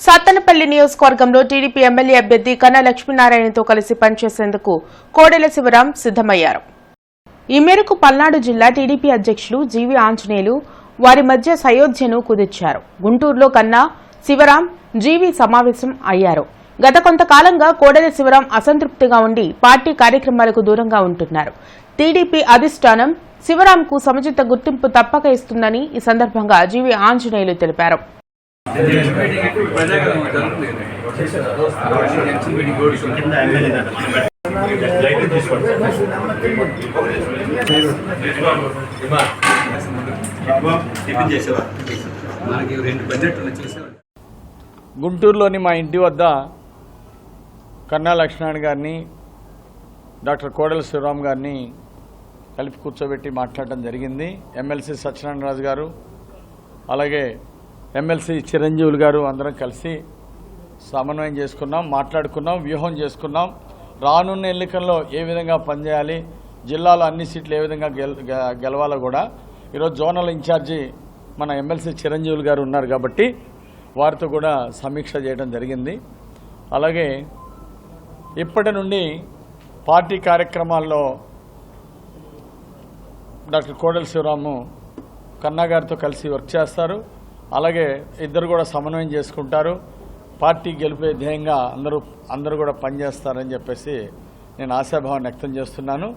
సత్తనపల్లి నియోజకవర్గంలో TDP MLA అభ్యర్థి కన్నా లక్ష్మీనారాయణతో కలిసి పనిచేసేందుకు కోడెల శివరాం సిద్దమయ్యారు ఈ మేరకు పల్నాడు జిల్లా టీడీపీ అధ్యక్షులు జీవి ఆంజనేయులు వారి మధ్య సయోధ్యను కుదిర్చారు. గుంటూరులో కన్నా శివరాం జీవి సమావేశం అయ్యారు. గత కొంతకాలంగా కోడెల శివరాం అసంతృప్తిగా ఉండి పార్టీ కార్యక్రమాలకు దూరంగా ఉంటున్నారు. టీడీపీ అధిష్టానం శివరాంకు సముచిత గుర్తింపు తప్పక ఇస్తుందని ఈ సందర్భంగా జీవి ఆంజనేయులు తెలిపారు. మనకి రెండు బడ్జెట్లు గుంటూరులోని మా ఇంటి వద్ద కన్నా లక్ష్మణ్ గారిని డాక్టర్ కోడల శివరామ్ గారిని కలిపి కూర్చోబెట్టి మాట్లాడటం జరిగింది. ఎమ్మెల్సీ సత్యనారాయణ రాజు గారు అలాగే ఎమ్మెల్సీ చిరంజీవులు గారు అందరం కలిసి సమన్వయం చేసుకున్నాం మాట్లాడుకున్నాం వ్యూహం చేసుకున్నాం. రానున్న ఎన్నికల్లో ఏ విధంగా పనిచేయాలి జిల్లాలో అన్ని సీట్లు ఏ విధంగా గెలవాలో కూడా ఈరోజు జోనల్ ఇన్ఛార్జి మన ఎమ్మెల్సీ చిరంజీవులు గారు ఉన్నారు కాబట్టి వారితో కూడా సమీక్ష చేయడం జరిగింది. అలాగే ఇప్పటి నుండి పార్టీ కార్యక్రమాల్లో డాక్టర్ కోడల శివరాము కన్నా గారితో కలిసి వర్క్ చేస్తారు. అలాగే ఇద్దరు కూడా సమన్వయం చేసుకుంటారు. పార్టీ గెలిపే ధ్యేయంగా అందరూ అందరూ కూడా పనిచేస్తారని చెప్పేసి నేను ఆశాభావం వ్యక్తం చేస్తున్నాను.